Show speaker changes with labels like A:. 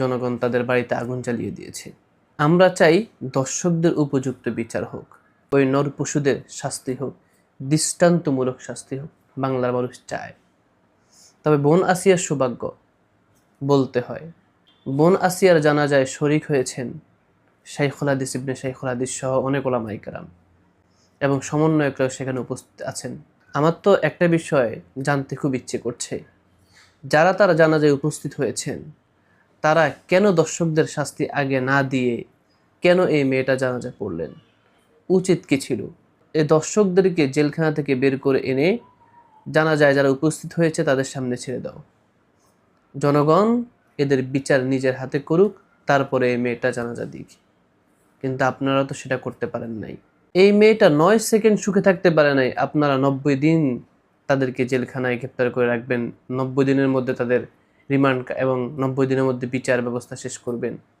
A: জনগণ তাদের বাড়িতে আগুন জ্বালিয়ে দিয়েছে। আমরা চাই দর্শকদের উপযুক্ত বিচার হোক, ওই নরপশুদের শাস্তি হোক, দৃষ্টান্তমূলক শাস্তি হোক, বাংলার মানুষ চায়। তবে বোন আসিয়ার সৌভাগ্য বলতে হয়, বোন আসিয়ার জানা যায় শরিক হয়েছেন শাইখুল হাদিস ইবনে শাইখুল সহ অনেক ওলামাইকারাম এবং সমন্বয়করাও সেখানে উপস্থিত আছেন। আমার তো একটা বিষয় জানতে খুব ইচ্ছে করছে, যারা তারা জানাজায় উপস্থিত হয়েছেন তারা কেন দর্শকদের শাস্তি আগে না দিয়ে কেন এই মেয়েটা জানাজা পড়লেন উচিত কি ছিল? এই দর্শকদেরকে জেলখানা থেকে বের করে এনে জানা যায় যারা উপস্থিত হয়েছে তাদের সামনে ছেড়ে দাও। জনগণ এদের বিচার নিজের হাতে করুক, তারপরে এই মেয়েটা জানাজা দিক। কিন্তু আপনারা তো সেটা করতে পারেন নাই। এই মেয়েটা নয় সেকেন্ড সুখে থাকতে পারে নাই। আপনারা নব্বই দিন তাদেরকে জেলখানায় গ্রেপ্তার করে রাখবেন। নব্বই দিনের মধ্যে তাদের রিমান্ড এবং নব্বই দিনের মধ্যে বিচার ব্যবস্থা শেষ করবেন।